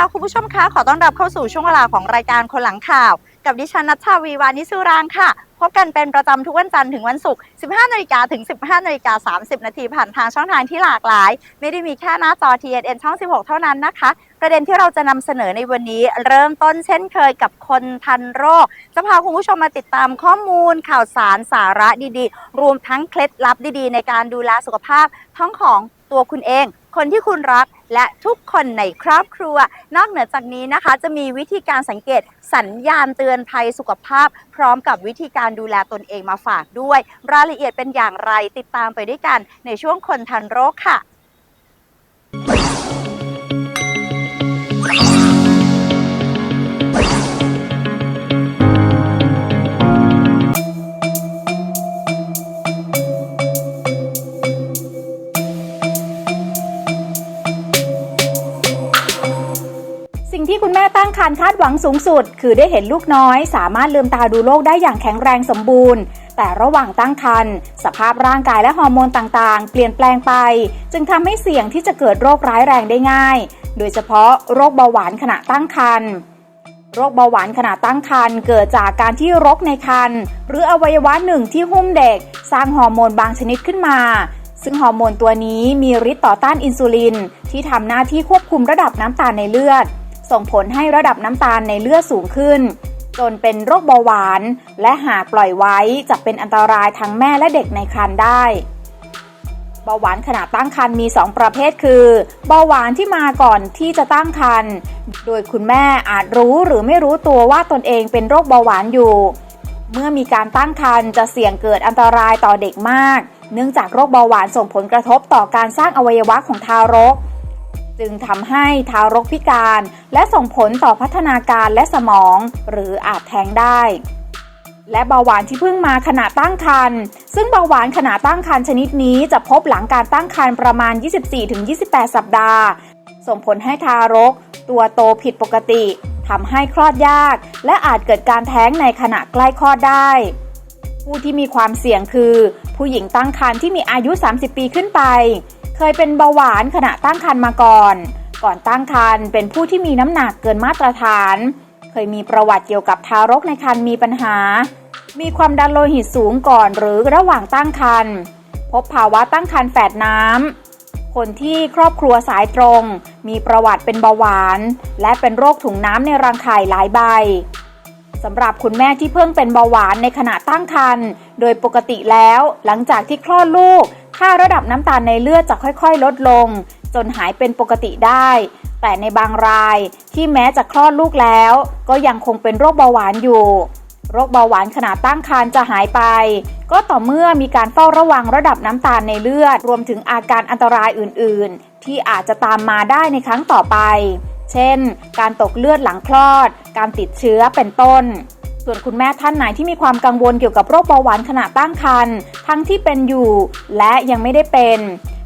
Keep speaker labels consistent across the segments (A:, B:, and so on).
A: ค่ะคุณผู้ชมคะขอต้อนรับเข้าสู่ช่วงเวลาของรายการคนหลังข่าว กับดิฉันนัชชาวีวานิสุรางค์ค่ะ พบกันเป็นประจำทุกวันจันทร์ถึงวันศุกร์ 15 นาฬิกาถึง 15 นาฬิกา 30 นาทีผ่านทางช่องทางที่หลากหลาย ไม่ได้มีแค่หน้าจอ TNN ช่อง 16 เท่านั้นนะคะ ประเด็นที่เราจะนำเสนอในวันนี้เริ่มต้นเช่นเคยกับคนทันโรค จะพาคุณผู้ชมมาติดตามข้อมูลข่าวสารสาระดีๆ รวมทั้งเคล็ดลับดีๆ ในการดูแลสุขภาพทั้งของตัวคุณเอง คนที่คุณรักและทุกคนในครอบครัว นอกเหนือจากนี้นะคะ จะมีวิธีการสังเกตสัญญาณเตือนภัยสุขภาพ พร้อมกับวิธีการดูแลตนเองมาฝากด้วย รายละเอียดเป็นอย่างไรติดตามไปด้วยกันในช่วงคนทันโรคค่ะ
B: ตั้งครรภ์คาดหวังสูงสุด คือได้เห็นลูกน้อย สามารถลืมตาดูโลกได้อย่างแข็งแรงสมบูรณ์ แต่ระหว่างตั้งครรภ์สภาพร่างกายและฮอร์โมนต่างๆ เปลี่ยนแปลงไป จึงทำให้เสี่ยงที่จะเกิดโรคร้ายแรงได้ง่าย โดยเฉพาะโรคเบาหวานขณะตั้งครรภ์โรคเบาหวานขณะตั้งครรภ์เกิดจากการที่รกในครรภ์หรืออวัยวะหนึ่งที่หุ้มเด็ก สร้างฮอร์โมนบางชนิดขึ้นมา ซึ่งฮอร์โมนตัวนี้มีฤทธิ์ต่อต้านอินซูลิน ที่ทำหน้าที่ควบคุมระดับน้ำตาลในเลือด ส่งผลให้ระดับน้ำตาลในเลือดสูงขึ้น จนเป็นโรคเบาหวาน และหากปล่อยไว้จะเป็นอันตรายทั้งแม่และเด็กในครรภ์ได้เบาหวานขณะตั้งครรภ์มี 2 ประเภทคือเบาหวานที่มาก่อนที่จะตั้งครรภ์โดยคุณแม่อาจรู้หรือไม่รู้ตัวว่าตนเองเป็นโรคเบาหวานอยู่ เมื่อมีการตั้งครรภ์จะเสี่ยงเกิดอันตรายต่อเด็กมาก เนื่องจากโรคเบาหวานส่งผลกระทบต่อการสร้างอวัยวะของทารก จึงทำให้ทารกพิการ และส่งผลต่อพัฒนาการและสมอง หรืออาจแท้งได้ และเบาหวานที่เพิ่งมาขณะตั้งครรภ์ซึ่งเบาหวานขณะตั้งครรภ์ชนิดนี้จะพบหลังการตั้งครรภ์ประมาณ 24-28 สัปดาห์ ส่งผลให้ทารก ตัวโตผิดปกติทำให้คลอดยาก และอาจเกิดการแท้งในขณะใกล้คลอดได้ ผู้ที่มีความเสี่ยงคือ ผู้หญิงตั้งครรภ์ที่มีอายุ 30 ปีขึ้นไป เคยเป็นเบาหวานขณะตั้งครรภ์มาก่อน ก่อนตั้งครรภ์เป็นผู้ที่มีน้ำหนักเกินมาตรฐาน เคยมีประวัติเกี่ยวกับทารกในครรภ์มีปัญหา มีความดันโลหิตสูงก่อนหรือระหว่างตั้งครรภ์พบภาวะตั้งครรภ์แฝดน้ำ คนที่ครอบครัวสายตรง มีประวัติเป็นเบาหวาน และเป็นโรคถุงน้ำในรังไข่หลายใบสำหรับคุณแม่ที่เพิ่งเป็นเบาหวานในขณะตั้งครรภ์ โดยปกติแล้วหลังจากที่คลอดลูก ค่าระดับน้ำตาลในเลือดจะค่อยๆ ลดลง จนหายเป็นปกติได้ แต่ในบางรายที่แม้จะคลอดลูกแล้ว ก็ยังคงเป็นโรคเบาหวานอยู่ โรคเบาหวานขณะตั้งครรภ์จะหายไป ก็ต่อเมื่อมีการเฝ้าระวังระดับน้ำตาลในเลือด รวมถึงอาการอันตรายอื่น ๆ ที่อาจจะตามมาได้ในครั้งต่อไป เช่น การตกเลือดหลังคลอด การติดเชื้อเป็นต้น ส่วนคุณแม่ท่านไหนที่มีความกังวลเกี่ยวกับโรคเบาหวานขณะตั้งครรภ์ทั้งที่เป็นอยู่ และยังไม่ได้เป็น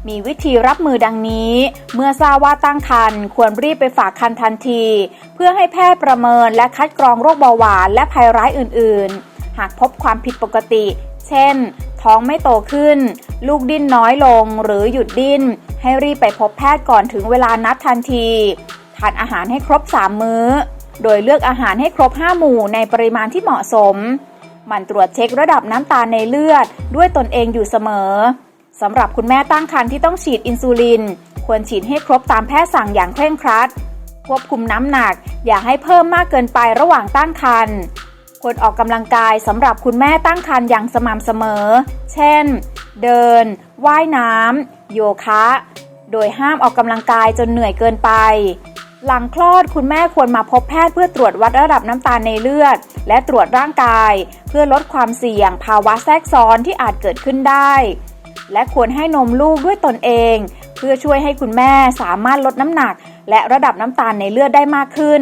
B: มีวิธีรับมือดังนี้ เมื่อทราบว่าตั้งครรภ์ควรรีบไปฝากครรภ์ทันที เพื่อให้แพทย์ประเมินและคัดกรองโรคเบาหวานและภัยร้ายอื่น ๆ หากพบความผิดปกติ เช่น ท้องไม่โตขึ้น ลูกดิ้นน้อยลงหรือหยุดดิ้น ให้รีบไปพบแพทย์ก่อนถึงเวลานัดทันที ทานอาหารให้ครบ3มื้อ โดยเลือกอาหารให้ครบ 5 หมู่ในปริมาณที่เหมาะสม มั่นตรวจเช็คระดับน้ำตาลในเลือด ด้วยตนเองอยู่เสมอสำหรับคุณแม่ตั้งครรภ์ที่ต้องฉีดอินซูลิน ควรฉีดให้ครบตามแพทย์สั่งอย่างเคร่งครัด ควบคุมน้ำหนัก อย่าให้เพิ่มมากเกินไประหว่างตั้งครรภ์ควรออกกำลังกายสำหรับคุณแม่ตั้งครรภ์อย่างสม่ำเสมอ เช่น เดิน ว่ายน้ำโยคะ โดยห้ามออกกำลังกายจนเหนื่อยเกินไป หลังคลอดคุณแม่ควรมาพบแพทย์เพื่อตรวจวัดระดับน้ำตาลในเลือด และตรวจร่างกาย เพื่อลดความเสี่ยง ภาวะแทรกซ้อนที่อาจเกิดขึ้นได้ และควรให้นมลูกด้วยตนเอง เพื่อช่วยให้คุณแม่สามารถลดน้ำหนัก และระดับน้ำตาลในเลือดได้มากขึ้น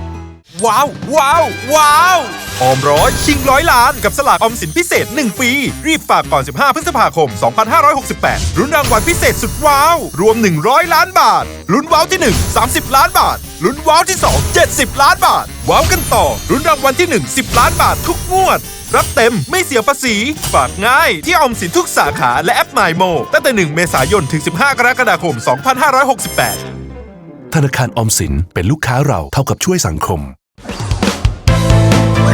C: ว้าวว้าวว้าวออมร้อยชิงร้อยล้านกับสลากออมสินพิเศษ 1 ปี รีบฝากก่อน 15 พฤษภาคม 2568 รุ้นรางวัลพิเศษสุดว้าว รวม 100 ล้านบาท ลุ้นว้าวที่ 1 30 ล้านบาท ลุ้นว้าวที่ 2 70 ล้านบาท ว้าวกันต่อลุ้นรางวัลที่ 1 10 ล้านบาททุกงวด รับเต็มไม่เสียภาษี ฝากง่ายที่ออมสินทุกสาขาและแอป m มโมตั้งแต่ 1 เมษายนถึง 15 กรกฎาคม 2568
D: ธนาคารออมสินเป็นลูกค้าเราเท่ากับช่วยสังคม
A: ก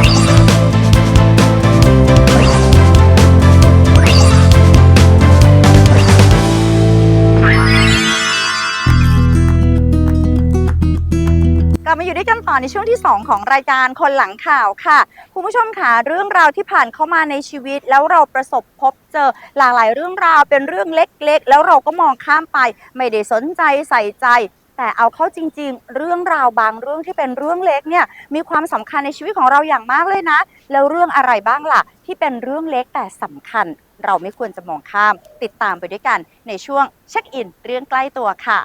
A: ลับมาอยู่ด้วยกันต่อในช่วงที่ 2 ของรายการคนหลังข่าวค่ะ คุณผู้ชมค่ะเรื่องราวที่ผ่านเข้ามาในชีวิต แล้วเราประสบพบเจอหลากหลายเรื่องราวเป็นเรื่องเล็กๆ แล้วเราก็มองข้ามไป ไม่ได้สนใจใส่ใจ แต่เอาเข้าจริง ๆ เรื่องราวบางเรื่องที่เป็นเรื่องเล็กเนี่ยมีความสำคัญในชีวิตของเราอย่างมากเลยนะ แล้วเรื่องอะไรบ้างล่ะ ที่เป็นเรื่องเล็กแต่สำคัญ เราไม่ควรจะมองข้าม ติดตามไปด้วยกันในช่วงเช็คอิน เรื่องใกล้ตัวค่ะ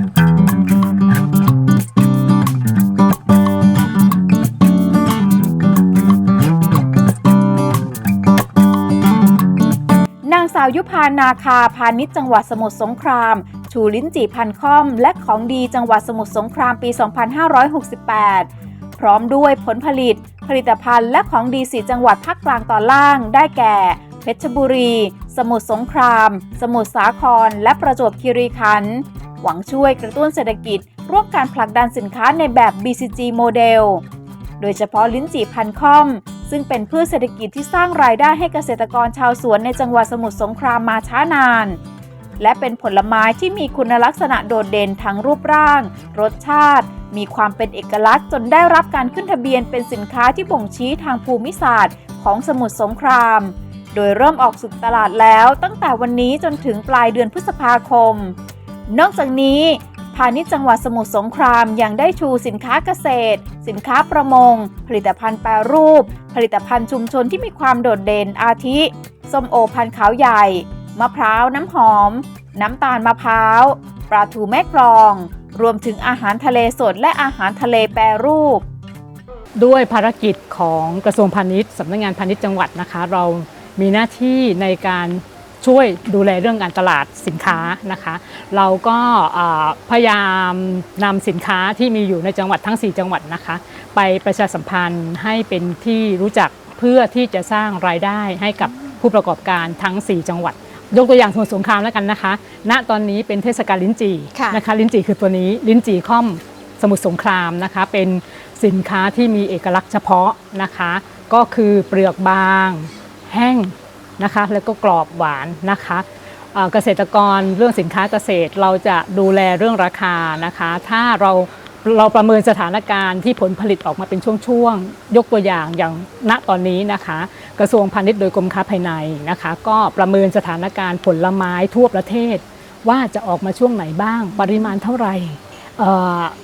B: นางสาวยุพานาคาพาณิชย์จังหวัดสมุทรสงคราม ชูลิ้นจีพันค่อม และของดีจังหวัดสมุทรสงครามปี 2568 พร้อมด้วยผลผลิต ผลิตภัณฑ์และของดีสีจังหวัดภาคกลางตอนล่างได้แก่ เพชรบุรี สมุทรสงคราม สมุทรสาคร และประจวบคีรีขันธ์หวังช่วยกระตุ้นเศรษฐกิจ ร่วมการผลักดันสินค้าในแบบ BCG โมเดลโดยเฉพาะลิ้นจี่พันค่อมซึ่งเป็นพืชเศรษฐกิจที่สร้างรายได้ให้เกษตรกรชาวสวนในจังหวัดสมุทรสงครามมาช้านาน และเป็นผลไม้ที่มีคุณลักษณะโดดเด่นทั้งรูปร่าง รสชาติ มีความเป็นเอกลักษณ์จนได้รับการขึ้นทะเบียนเป็นสินค้าที่บ่งชี้ทางภูมิศาสตร์ของสมุทรสงคราม โดยเริ่มออกสู่ตลาดแล้วตั้งแต่วันนี้จนถึงปลายเดือนพฤษภาคม นอกจากนี้ พาณิชย์จังหวัดสมุทรสงครามยังได้ชูสินค้าเกษตร สินค้าประมง ผลิตภัณฑ์แปรรูป ผลิตภัณฑ์ชุมชนที่มีความโดดเด่นอาทิ ส้มโอพันธุ์ขาวใหญ่ มะพร้าวน้ำหอม น้ำตาลมะพร้าว ปลาทูแม่กลอง รวมถึงอาหารทะเลสดและอาหารทะเลแปรรูป
E: ด้วยภารกิจของกระทรวงพาณิชย์สำนักงานพาณิชย์จังหวัดนะคะ เรามีหน้าที่ในการ ช่วยดูแลเรื่องการตลาดสินค้านะคะ เราก็อ่าพยายามนำสินค้าที่มีอยู่ในจังหวัดทั้ง 4 จังหวัดนะคะ ไปประชาสัมพันธ์ให้เป็นที่รู้จักเพื่อที่จะสร้างรายได้ให้กับผู้ประกอบการทั้ง 4 จังหวัดยกตัวอย่างสมุทรสงครามแล้วกันนะคะ ณ ตอนนี้เป็นเทศกาลลิ้นจี่
F: ค่ะ
E: นะคะ ลิ้นจี่คือตัวนี้ ลิ้นจี่ค่อมสมุทรสงครามนะคะ เป็นสินค้าที่มีเอกลักษณ์เฉพาะนะคะ ก็คือเปลือกบาง แห้ง นะคะแล้วก็กรอบหวานนะคะเกษตรกรเรื่องสินค้าเกษตรเราจะดูแลเรื่องราคานะคะ ถ้าเราเราประเมินสถานการณ์ที่ผลผลิตออกมาเป็นช่วงๆ ยกตัวอย่างอย่างณตอนนี้นะคะ กระทรวงพาณิชย์โดยกรมค้าภายในนะคะ ก็ประเมินสถานการณ์ผลไม้ทั่วประเทศ ว่าจะออกมาช่วงไหนบ้าง ปริมาณเท่าไหร่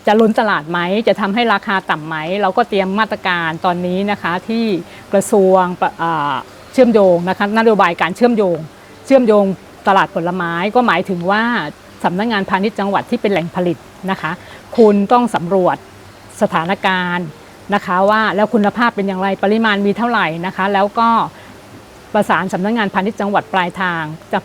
E: จะล้นตลาดไหมจะทำให้ราคาต่ำไหม เราก็เตรียมมาตรการตอนนี้นะคะที่กระทรวงปะ ชื่อมโยงนะคะนโยบายการเชื่อมโยง เชื่อมโยงตลาดผลไม้ก็หมายถึงว่าสำนักงานพาณิชย์จังหวัดที่เป็นแหล่งผลิตนะคะ คุณต้องสำรวจสถานการณ์นะคะว่าแล้วคุณภาพเป็นอย่างไรปริมาณมีเท่าไหร่นะคะ แล้วก็ประสานสำนักงานพาณิชย์จังหวัดปลายทางจะ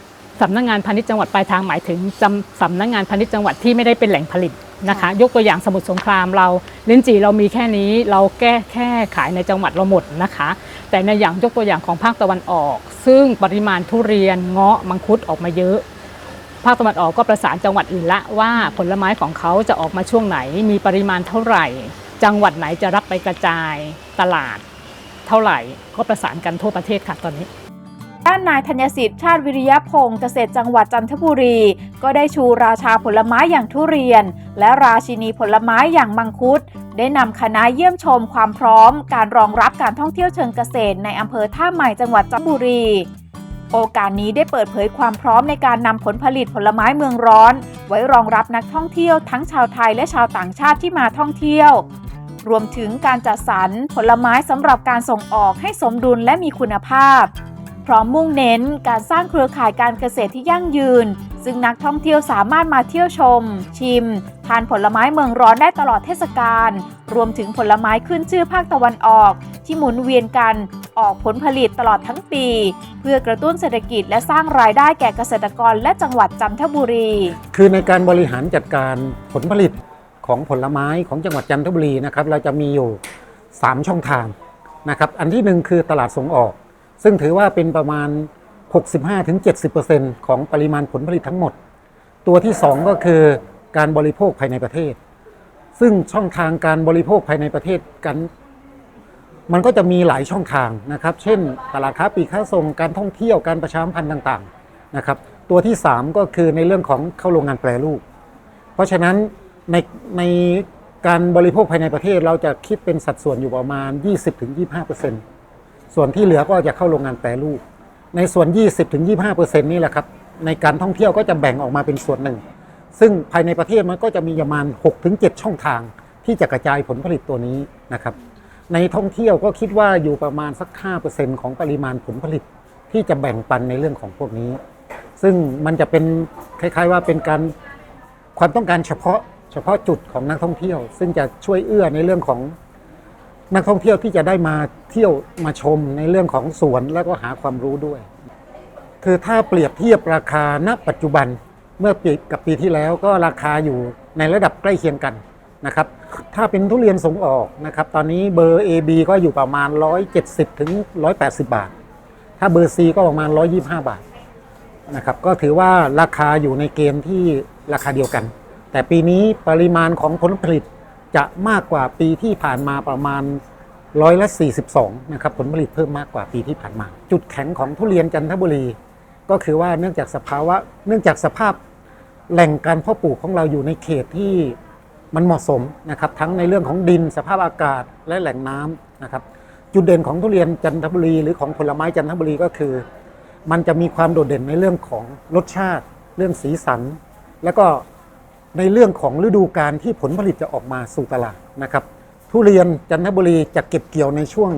E: สำนักงานพาณิชย์จังหวัดปลายทางหมายถึงจำสำนักงานพาณิชย์จังหวัดที่ไม่ได้เป็นแหล่งผลิตนะคะยกตัวอย่างสมุทรสงครามเราลิ้นจี่เรามีแค่นี้เราแก้แค่ขายในจังหวัดเราหมดนะคะ แต่ในอย่างยกตัวอย่างของภาคตะวันออก ซึ่งปริมาณทุเรียนเงาะมังคุดออกมาเยอะ ภาคตะวันออกก็ประสานจังหวัดอื่นละว่าผลไม้ของเขาจะออกมาช่วงไหน มีปริมาณเท่าไหร่ จังหวัดไหนจะรับไปกระจายตลาด เท่าไหร่ก็ประสานกันทั่วประเทศค่ะตอนนี้
B: ด้านนายธัญสิทธิ์ชาติวิริยพงศ์เกษตรจังหวัดจันทบุรี ก็ได้ชูราชาผลไม้อย่างทุเรียน และราชินีผลไม้อย่างมังคุด ได้นำคณะเยี่ยมชมความพร้อม การรองรับการท่องเที่ยวเชิงเกษตรในอำเภอท่าใหม่จังหวัดจันทบุรี โอกาสนี้ได้เปิดเผยความพร้อมในการนำผลผลิตผลไม้เมืองร้อน ไว้รองรับนักท่องเที่ยวทั้งชาวไทยและชาวต่างชาติที่มาท่องเที่ยวรวมถึงการจัดสรรผลไม้สำหรับการส่งออกให้สมดุลและมีคุณภาพ พร้อมมุ่งเน้นการสร้างเครือข่ายการเกษตรที่ยั่งยืน ซึ่งนักท่องเที่ยวสามารถมาเที่ยวชม ชิม ทานผลไม้เมืองร้อนได้ตลอดเทศกาลรวมถึงผลไม้ขึ้นชื่อภาคตะวันออก ที่หมุนเวียนกันออกผลผลิตตลอดทั้งปี เพื่อกระตุ้นเศรษฐกิจและสร้างรายได้แก่เกษตรกรและจังหวัดจันทบุรี
G: คือในการบริหารจัดการผลผลิตของผลไม้ของจังหวัดจันทบุรีนะครับเราจะมีอยู่ 3 ช่องทางนะครับอันที่หนึ่งคือตลาดส่งออก ซึ่งถือว่าเป็นประมาณ 65-70%ของปริมาณผลผลิตทั้งหมด ตัวที่ 2 ก็คือการบริโภคภายในประเทศ ซึ่งช่องทางการบริโภคภายในประเทศกันมันก็จะมีหลายช่องทางนะครับ เช่น ตลาดค้าปลีกค้าส่ง การท่องเที่ยว การประชาสัมพันธ์ต่างๆ นะครับ ตัวที่ 3 ก็คือในเรื่องของเข้าโรงงานแปรรูป เพราะฉะนั้นในในการบริโภคภายในประเทศเราจะคิดเป็นสัดส่วนอยู่ประมาณ 20-25% ส่วนที่เหลือก็จะเข้าโรงงานแปรรูป ในส่วน 20-25%นี่แหละครับ ในการท่องเที่ยวก็จะแบ่งออกมาเป็นส่วนหนึ่ง ซึ่งภายในประเทศมันก็จะมีประมาณ 6-7 ช่องทาง ที่จะกระจายผลผลิตตัวนี้นะครับ ในท่องเที่ยวก็คิดว่าอยู่ประมาณสัก 5%ของปริมาณผลผลิต ที่จะแบ่งปันในเรื่องของพวกนี้ ซึ่งมันจะเป็นคล้าย ๆ ว่าเป็นการความต้องการเฉพาะเฉพาะจุดของนักท่องเที่ยว ซึ่งจะช่วยเอื้อในเรื่องของ นักท่องเที่ยวที่จะได้มาเที่ยวมาชมในเรื่องของสวนแล้วก็หาความรู้ด้วย คือถ้าเปรียบเทียบราคาณปัจจุบันเมื่อปีกับปีที่แล้วก็ราคาอยู่ในระดับใกล้เคียงกันนะครับ ถ้าเป็นทุเรียนส่งออกนะครับ ตอนนี้เบอร์ AB ก็อยู่ประมาณ 170ถึง180 บาท ถ้าเบอร์ C ก็ประมาณ 125 บาทนะครับ ก็ถือว่าราคาอยู่ในเกณฑ์ที่ราคาเดียวกัน แต่ปีนี้ปริมาณของผลผลิต จะมากกว่าปีที่ผ่านมาประมาณร้อยละ42นะครับผลผลิตเพิ่มมากกว่าปีที่ผ่านมา จุดแข็งของทุเรียนจันทบุรี ก็คือว่าเนื่องจากสภาวะเนื่องจากสภาพแหล่งการเพาะปลูกของเราอยู่ในเขตที่มันเหมาะสมนะครับทั้งในเรื่องของดินสภาพอากาศและแหล่งน้ำนะครับจุดเด่นของทุเรียนจันทบุรี หรือของผลไม้จันทบุรีก็คือ มันจะมีความโดดเด่นในเรื่องของรสชาติ เรื่องสีสัน แล้วก็ ในเรื่องของฤดูกาลที่ผลผลิตจะออกมาสู่ตลาดนะครับ ทุเรียนจันทบุรีจะเก็บเกี่ยวในช่วง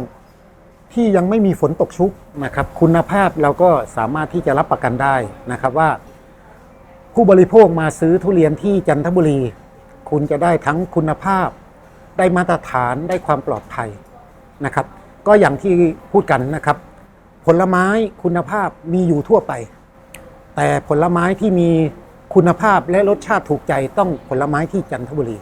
G: ที่ยังไม่มีฝนตกชุกนะครับ คุณภาพเราก็สามารถที่จะรับประกันได้นะครับว่า ผู้บริโภคมาซื้อทุเรียนที่จันทบุรี คุณจะได้ทั้งคุณภาพ ได้มาตรฐานได้ความปลอดภัยนะครับ ก็อย่างที่พูดกันนะครับ ผลไม้คุณภาพมีอยู่ทั่วไป แต่ผลไม้ที่มี คุณภาพและรสชาติถูกใจต้องผลไม้ที่จันทบุรี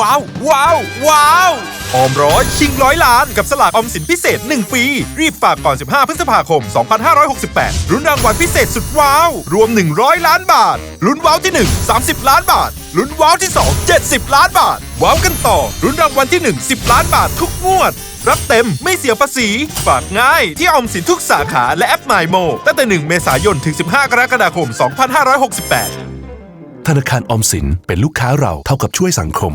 C: ว้าว ว้าว ว้าวออมร้อยชิงร้อยล้าน กับสลากออมสินพิเศษ 1 ปี รีบฝากก่อน 15 พฤษภาคม 2568ลุ้นรางวัลพิเศษสุดว้าว รวม 100 ล้านบาท ลุ้นว้าวที่ 1 30 ล้านบาท ลุ้นว้าวที่ 2 70 ล้านบาท ว้าวกันต่อลุ้นรางวัลที่ 1 10 ล้านบาททุกงวด รับเต็มไม่เสียภาษี ฝากง่ายที่ออมสินทุกสาขาและแอป My Mo ตั้งแต่ 1 เมษายนถึง 15 กรกฎาคม 2568
D: ธนาคารออมสินเป็นลูกค้าเราเท่ากับช่วยสังคม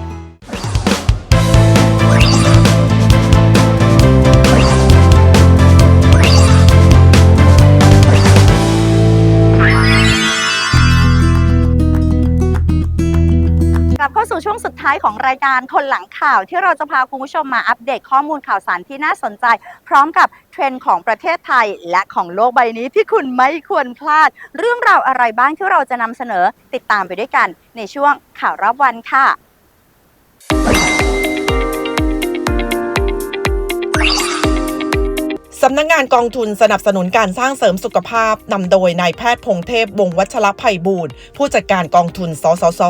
A: เข้าสู่ช่วงสุดท้ายของรายการคนหลังข่าว ที่เราจะพาคุณผู้ชมมาอัปเดตข้อมูลข่าวสารที่น่าสนใจ พร้อมกับเทรนด์ของประเทศไทย และของโลกใบนี้ที่คุณไม่ควรพลาด เรื่องราวอะไรบ้างที่เราจะนำเสนอติดตามไปด้วยกันในช่วงข่าวรอบวันค่ะ
H: สำนักงงานกองทุนสนับสนุนการสร้างเสริมสุขภาพนำโดยนายแพทย์พงเทพวงวัชรภัยบูรณ์ผู้จัดการกองทุนสสส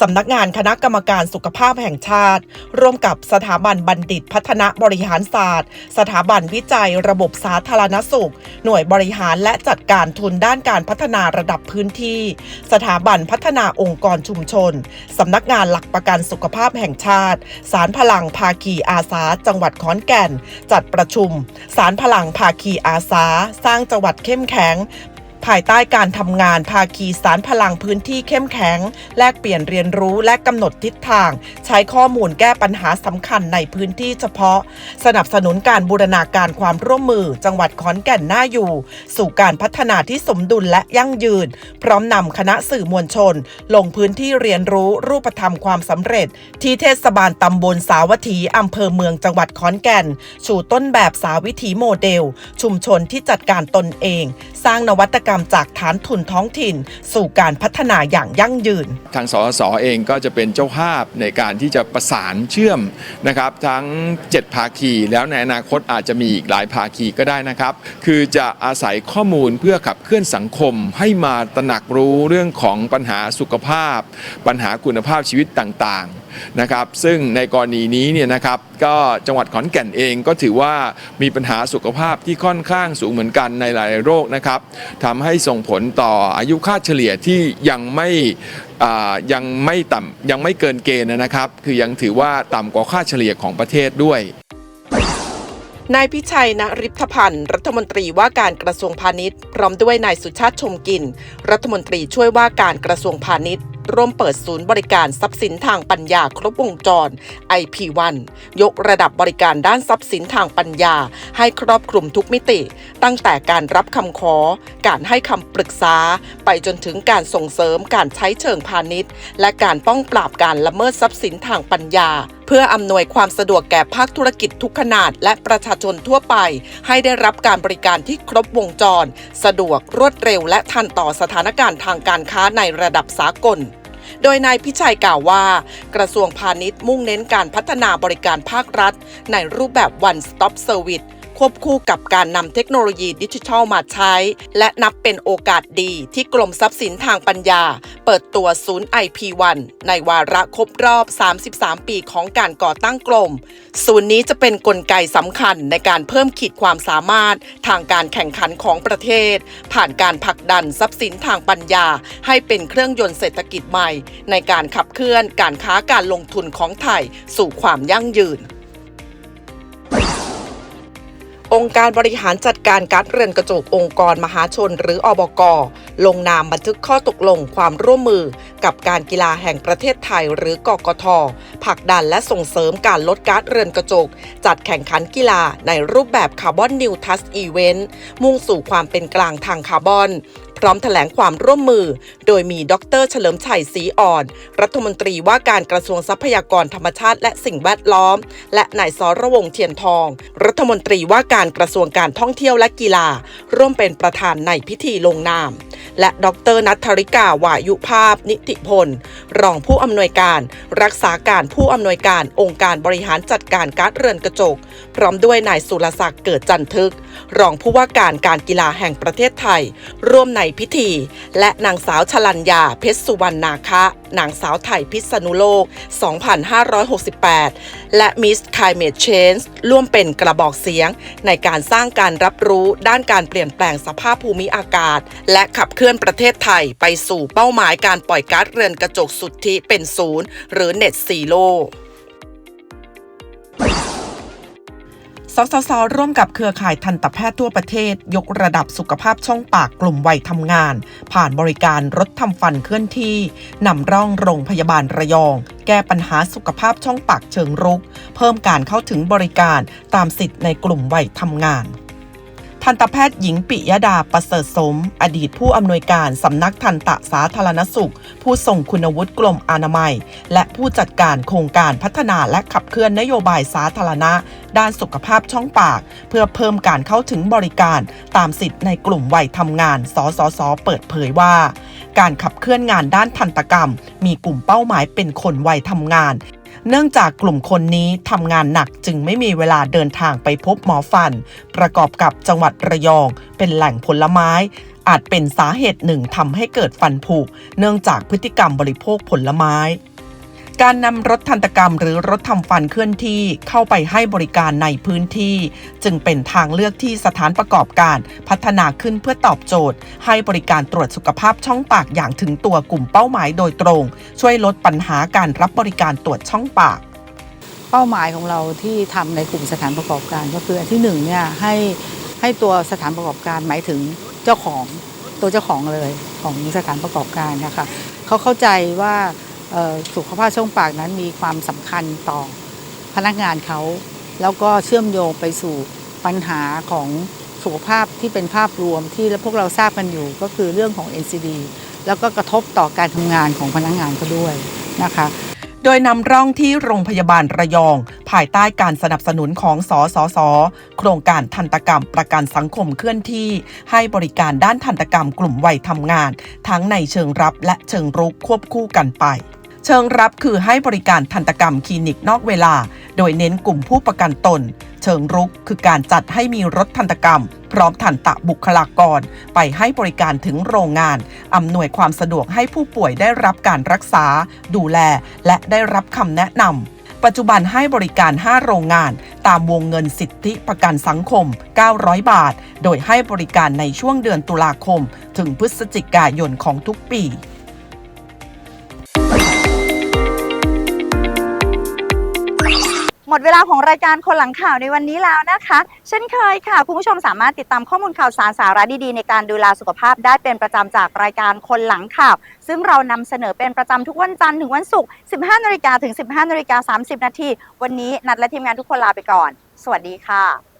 H: สำนักงานคณะกรรมการสุขภาพแห่งชาติ ร่วมกับสถาบันบัณฑิตพัฒนาบริหารศาสตร์ สถาบันวิจัยระบบสาธารณสุข หน่วยบริหารและจัดการทุนด้านการพัฒนาระดับพื้นที่ สถาบันพัฒนาองค์กรชุมชนสำนักงานหลักประกันสุขภาพแห่งชาติ สารพลังภาคีอาสา จังหวัดขอนแก่น จัดประชุมสารพลังภาคีอาสา สร้างจังหวัดเข้มแข็ง ภายใต้การทำงานภาคีสารพลังพื้นที่เข้มแข็ง แลกเปลี่ยนเรียนรู้และกำหนดทิศทาง ใช้ข้อมูลแก้ปัญหาสำคัญในพื้นที่เฉพาะ สนับสนุนการบูรณาการความร่วมมือ จังหวัดขอนแก่นน่าอยู่ สู่การพัฒนาที่สมดุลและยั่งยืน พร้อมนำคณะสื่อมวลชน ลงพื้นที่เรียนรู้รูปธรรมความสำเร็จ ที่เทศบาลตำบลสาวัตถีอำเภอเมืองจังหวัดขอนแก่น ชูต้นแบบสาวิถีโมเดล ชุมชนที่จัดการตนเอง สร้างนวัตกรรมจากฐานทุนท้องถิ่น สู่การพัฒนาอย่างยั่งยืน
I: ทางสสสเองก็จะเป็นเจ้าภาพในการที่จะประสานเชื่อมนะครับ ทั้ง 7 ภาคีแล้วในอนาคตอาจจะมีอีกหลายภาคีก็ได้นะครับ คือจะอาศัยข้อมูลเพื่อขับเคลื่อนสังคม ให้มาตระหนักรู้เรื่องของปัญหาสุขภาพ ปัญหาคุณภาพชีวิตต่างๆ นะครับซึ่งในกรณีนี้เนี่ยนะครับก็จังหวัดขอนแก่นเองก็ถือว่ามีปัญหาสุขภาพที่ค่อนข้างสูงเหมือนกันในหลายโรคนะครับทำให้ส่งผลต่ออายุค่าเฉลี่ยที่ยังไม่ยังไม่ต่ำยังไม่เกินเกณฑ์นะครับ คือยังถือว่าต่ำกว่าค่าเฉลี่ยของประเทศด้วย
H: นายพิชัยนริพพันธ์ รัฐมนตรีว่าการกระทรวงพาณิชย์ พร้อมด้วยนายสุชาติชมกิน รัฐมนตรีช่วยว่าการกระทรวงพาณิชย์ ร่วมเปิดศูนย์บริการทรัพย์สินทางปัญญาครบวงจร IP1 ยกระดับบริการด้านทรัพย์สินทางปัญญา ให้ครอบคลุมทุกมิติ ตั้งแต่การรับคำขอ การให้คำปรึกษา ไปจนถึงการส่งเสริมการใช้เชิงพาณิชย์ และการป้องปราบการละเมิดทรัพย์สินทางปัญญาเพื่ออำนวยความสะดวกแก่ภาคธุรกิจทุกขนาด และประชาชนทั่วไป ให้ได้รับการบริการที่ครบวงจร สะดวกรวดเร็ว และทันต่อสถานการณ์ทางการค้าในระดับสากลโดยนายพิชัยกล่าวว่า กระทรวงพาณิชย์มุ่งเน้นการพัฒนาบริการภาครัฐ ในรูปแบบ one stop service ควบคู่กับการนำเทคโนโลยีดิจิทัลมาใช้ และนับเป็นโอกาสดีที่กรมทรัพย์สินทางปัญญา เปิดตัวศูนย์ IP1 ในวาระครบรอบ 33 ปีของการก่อตั้งกรม ศูนย์นี้จะเป็นนกลไกสำคัญในการเพิ่มขีดความสามารถทางการแข่งขันของประเทศ ผ่านการผลักดันทรัพย์สินทางปัญญา ให้เป็นเครื่องยนต์เศรษฐกิจใหม่ ในการขับเคลื่อนการค้าการลงทุนของไทยสู่ความยั่งยืน องค์การบริหารจัดการการเรือนกระจกองค์กรมหาชนหรืออบก ลงนามบันทึกข้อตกลงความร่วมมือกับการกีฬาแห่งประเทศไทยหรือกกทผลักดันและส่งเสริมการลดการเรือนกระจก จัดแข่งขันกีฬาในรูปแบบคาร์บอนนิวทัสอีเวนต์มุ่งสู่ความเป็นกลางทางคาร์บอน ร้อมแถลงความร่วมมือ โดยมีดร เฉลิมชัยศรีอ่อน รัฐมนตรีว่าการกระทรวงทรัพยากรธรรมชาติและสิ่งแวดล้อม และนายสรวงเทียนทอง รัฐมนตรีว่าการกระทรวงการท่องเที่ยวและกีฬา ร่วมเป็นประธานในพิธีลงนาม และดรนัทธริกาวายุภาพ นิติพล รองผู้อำนวยการ รักษาการผู้อำนวยการองค์การบริหารจัดการกาซเรือนกระจก พร้อมด้วยนายสุรศักดิ์เกิดจันทึก รองผู้ว่าการการกีฬาแห่งประเทศไทย ร่วมในพิธี และนางสาวชลัญญาเพชรสุวรรณนาคะ นางสาวไทยพิษณุโลก 2568 และ Miss Climate Change ร่วมเป็นกระบอกเสียง ในการสร้างการรับรู้ด้านการเปลี่ยนแปลงสภาพภูมิอากาศ และขับเคลื่อนประเทศไทยไปสู่เป้าหมายการปล่อยก๊าซเรือนกระจกสุทธิเป็นศูนย์หรือ Net Zero สสสร่วมกับเครือข่ายทันตแพทย์ทั่วประเทศ ยกระดับสุขภาพช่องปากกลุ่มวัยทำงาน ผ่านบริการรถทำฟันเคลื่อนที่นำร่องโรงพยาบาลระยอง แก้ปัญหาสุขภาพช่องปากเชิงรุก เพิ่มการเข้าถึงบริการตามสิทธิ์ในกลุ่มวัยทำงาน ทันตแพทย์หญิงปิยดาประเสริฐสม อดีตผู้อำนวยการสำนักทันตสาธารณสุข ผู้ส่งคุณวุฒิกรมอนามัย และผู้จัดการโครงการพัฒนาและขับเคลื่อนนโยบายสาธารณะ ด้านสุขภาพช่องปาก เพื่อเพิ่มการเข้าถึงบริการตามสิทธิ์ในกลุ่มวัยทำงาน สสส เปิดเผยว่า การขับเคลื่อนงานด้านทันตกรรม มีกลุ่มเป้าหมายเป็นคนวัยทำงาน เนื่องจากกลุ่มคนนี้ทำงานหนักจึงไม่มีเวลาเดินทางไปพบหมอฟัน ประกอบกับจังหวัดระยอง เป็นแหล่งผลไม้ อาจเป็นสาเหตุหนึ่งทำให้เกิดฟันผุเนื่องจากพฤติกรรมบริโภคผลไม้ การนำรถทันตกรรมหรือรถทำฟันเคลื่อนที่เข้าไปให้บริการในพื้นที่ จึงเป็นทางเลือกที่สถานประกอบการพัฒนาขึ้นเพื่อตอบโจทย์ ให้บริการตรวจสุขภาพช่องปากอย่างถึงตัวกลุ่มเป้าหมายโดยตรง ช่วยลดปัญหาการรับบริการตรวจช่องปาก
J: เป้าหมายของเราที่ทำในกลุ่มสถานประกอบการก็คืออันที่หนึ่งเนี่ยให้ให้ตัวสถานประกอบการหมายถึงเจ้าของตัวเจ้าของเลยของสถานประกอบการนะคะเขาเข้าใจว่า สุขภาพช่องปากนั้นมีความสำคัญต่อพนักงานเขา แล้วก็เชื่อมโยงไปสู่ปัญหาของสุขภาพที่เป็นภาพรวมที่พวกเราทราบกันอยู่ก็คือเรื่องของ NCD แล้วก็กระทบต่อการทำงานของพนักงานเขาด้วยนะคะ
H: โดยนำร่องที่โรงพยาบาลระยอง ภายใต้การสนับสนุนของสสส โครงการทันตกรรมประกันสังคมเคลื่อนที่ ให้บริการด้านทันตกรรมกลุ่มวัยทำงาน ทั้งในเชิงรับและเชิงรุกควบคู่กันไป เชิงรับคือให้บริการทันตกรรมคลินิกนอกเวลา โดยเน้นกลุ่มผู้ประกันตน เชิงรุกคือการจัดให้มีรถทันตกรรม พร้อมทันตะบุคลากร ไปให้บริการถึงโรงงาน อำนวยความสะดวกให้ผู้ป่วยได้รับการรักษา ดูแล และได้รับคำแนะนำปัจจุบันให้บริการ 5 โรงงาน ตามวงเงินสิทธิประกันสังคม 900 บาท โดยให้บริการในช่วงเดือนตุลาคม ถึงพฤศจิกายนของทุกปี
A: มดเวลาของรายการคนหลังข่าวในวันนี้แล้วนะคะ เช่นเคยค่ะ คุณผู้ชมสามารถติดตามข้อมูลข่าวสารสาระดีๆ ในการดูแลสุขภาพได้เป็นประจำจากรายการคนหลังข่าว ซึ่งเรานำเสนอเป็นประจำทุกวันจันทร์ถึงวันศุกร์ 15นาฬิกาถึง 15นาฬิกา30 นาที วันนี้นัดและทีมงานทุกคนลาไปก่อน สวัสดีค่ะ